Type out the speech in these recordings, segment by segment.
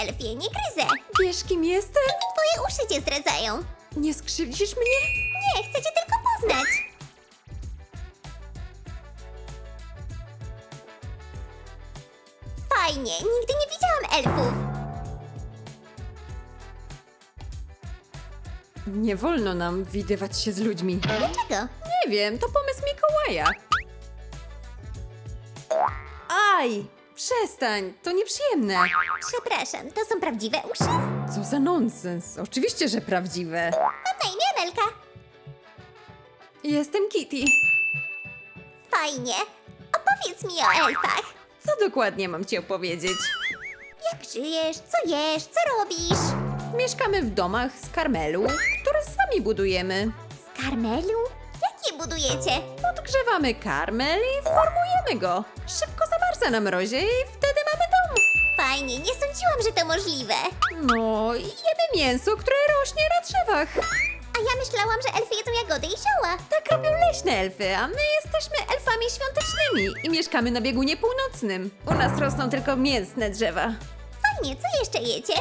elfie, nie gryzę. Wiesz, kim jestem? Twoje uszy cię zdradzają. Nie skrzywdzisz mnie? Nie, chcę cię tylko poznać. Fajnie, nigdy nie widziałam elfów. Nie wolno nam widywać się z ludźmi. Dlaczego? Nie wiem, to pomysł Mikołaja. Aj! Przestań, to nieprzyjemne. Przepraszam, to są prawdziwe uszy? Co za nonsens. Oczywiście, że prawdziwe. Mam na imię Amelka. Jestem Kitty. Fajnie. Opowiedz mi o elfach. Co dokładnie mam ci opowiedzieć? Jak żyjesz, co jesz, co robisz? Mieszkamy w domach z karmelu, które sami budujemy. Z karmelu? Jak je budujecie? Podgrzewamy karmel i formujemy go. Szybko zamarza na mrozie i wtedy mamy dom. Fajnie, nie sądziłam, że to możliwe. No i jemy mięso, które rośnie na drzewach. A ja myślałam, że elfy jedzą jagody i zioła. Tak robią leśne elfy, a my jesteśmy elfami świątecznymi i mieszkamy na biegunie północnym. U nas rosną tylko mięsne drzewa. Fajnie, co jeszcze jecie?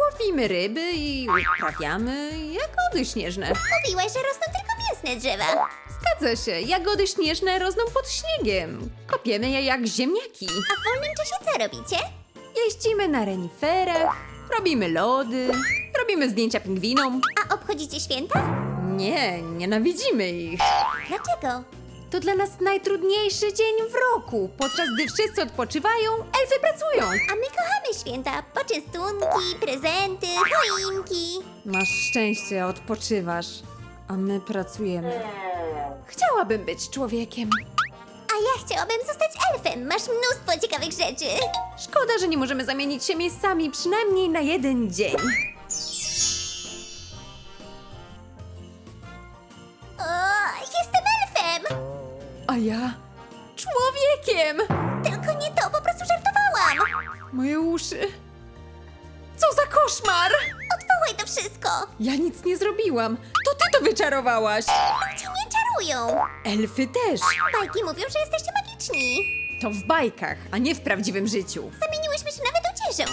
Łowimy ryby i uprawiamy jagody śnieżne. Mówiłaś, że rosną tylko mięsne drzewa. Zgadza się, jagody śnieżne rosną pod śniegiem. Kopiemy je jak ziemniaki. A w wolnym czasie co robicie? Jeździmy na reniferach, robimy lody, robimy zdjęcia pingwinom. A obchodzicie święta? Nie, nienawidzimy ich. Dlaczego? To dla nas najtrudniejszy dzień w roku. Podczas gdy wszyscy odpoczywają, elfy pracują. A my kochamy święta. Poczęstunki, prezenty, choinki. Masz szczęście, odpoczywasz, a my pracujemy. Chciałabym być człowiekiem. A ja chciałabym zostać elfem. Masz mnóstwo ciekawych rzeczy. Szkoda, że nie możemy zamienić się miejscami przynajmniej na jeden dzień. O, jestem elfem! A ja człowiekiem! Tylko nie to, po prostu żartowałam. Moje uszy. Co za koszmar! Odwołaj to wszystko. Ja nic nie zrobiłam. To ty to wyczarowałaś. Czarują. Elfy też. Bajki mówią, że jesteście magiczni. To w bajkach, a nie w prawdziwym życiu. Zamieniłyśmy się nawet odzieżą.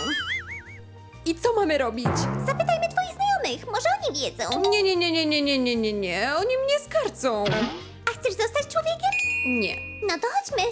I co mamy robić? Zapytajmy twoich znajomych, może oni wiedzą. Nie, nie, nie, nie, nie, nie, nie, nie, nie. Oni mnie skarcą. A chcesz zostać człowiekiem? Nie. No to chodźmy.